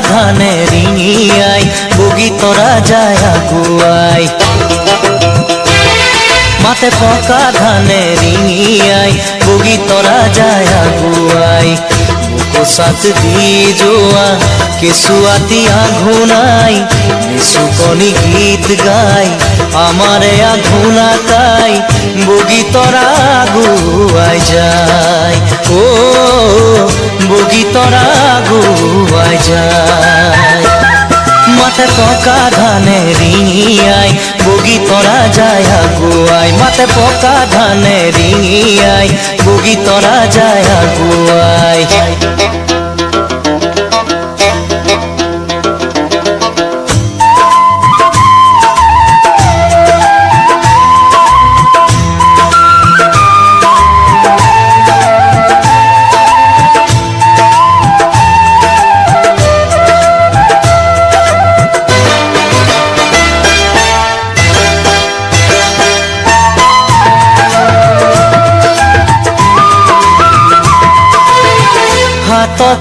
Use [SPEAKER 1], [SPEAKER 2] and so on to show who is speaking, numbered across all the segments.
[SPEAKER 1] ধানে রিঙিয়াই বুগি তোরা যায় আগুয়াই। মাতে পকা ধানে রিঙিয়াই বুগি তোরা যায় আগুয়াই। কোসাত দি জোয়া কেসুয়াতি আঘুনাই নিসুকনি গীত গাই, আমারে আঘুনা তাই বগি তোরা আগুয়াই যায় ও, বগি তোরা আগুয়াই যায় মাতে পকা ধানে রিঙিয়াই, বগি তোরা যায় আগুয়াই। মাতে পকা ধানে রিঙিয়াই, বগি তোরা যায় আগুয়াই।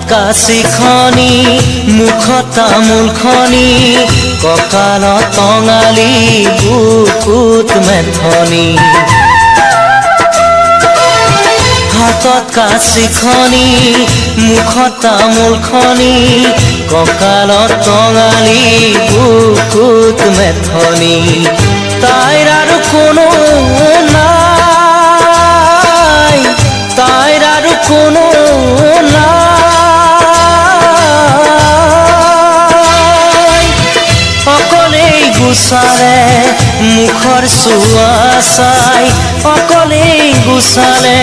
[SPEAKER 1] কাচিখনি মুখত তামোলখনি কঁকালত টঙালি, বুকুত মেথনি। হাতত কাচিখনি মুখত তামোলখনি কঁকালত টঙালি, বুকুত মেথনি। তাইৰ গুচালে মুখৰ চোৱা চাই অকলেই গুচালে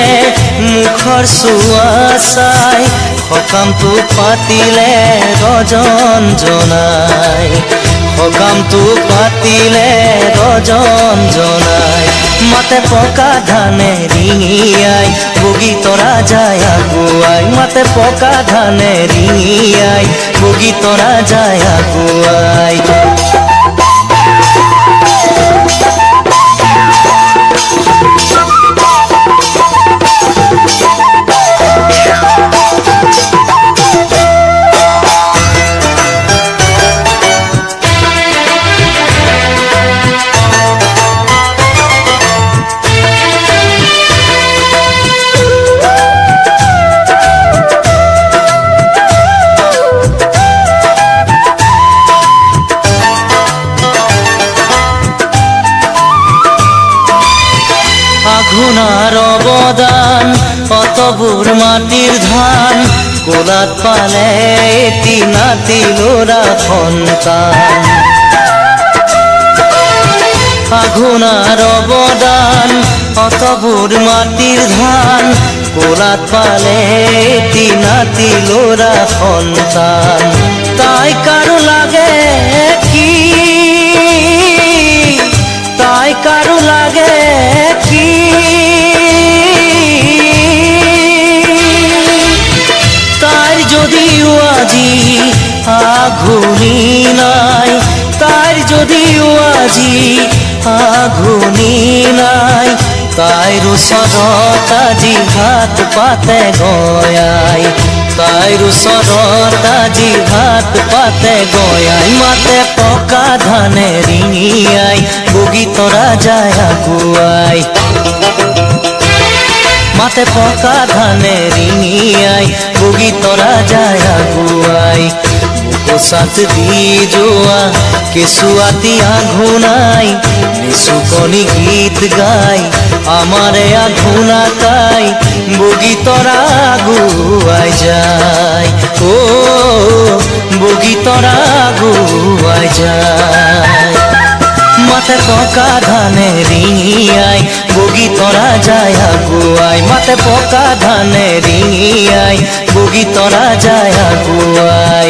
[SPEAKER 1] মুখৰ চোৱা চাই সকামটো পাতিলে ৰজন জনাই সকামটো পাতিলে ৰজন জনাই মাতে পকা ধানে ৰিঙিয়াই বগী তৰা যায় আগুৱাই মাতে পকা ধানে ৰিঙিয়াই বগী তৰা যায় আগুৱাই আঘুনার অবদান, অতবুর মাটির ধান, কোলাত পালে এটি নাতি লোরা সন্তান আঘুনার অবদান, অতবুর মাটির ধান, কোলাত পালে এটি নাতি লোরা সন্তান তাই কারও লাগে যদিও আজি আঘুনি নাই, তার যদিও আজি আঘুনি নাই তাইর ওচৰত আজি ভাত পাতে গয়াই তাইর ওচৰত আজি ভাত পাতে গয়াই, মাতে পকা ধানে ৰিঙিয়াই বগী তৰা যায় আগুৱাই মাতে পকা ধানে ৰিঙিয়াই বগী তৰা যায় আগুৱাই কোচাত দি যোৱা কেঁচুৱাতি আঘুনাই নিচুকনি গীত গাই আমাৰে আঘুনা তাই, বগী তৰা আগুৱাই যায়। অ বগী তৰা আগুৱাই যায়। মাতে পকা ধানে রিঙিয়াই বগি তরা যায় আগুয়াই মাতে পকা ধানে রিঙিয়াই বুগি তরা যায় আগুয়াই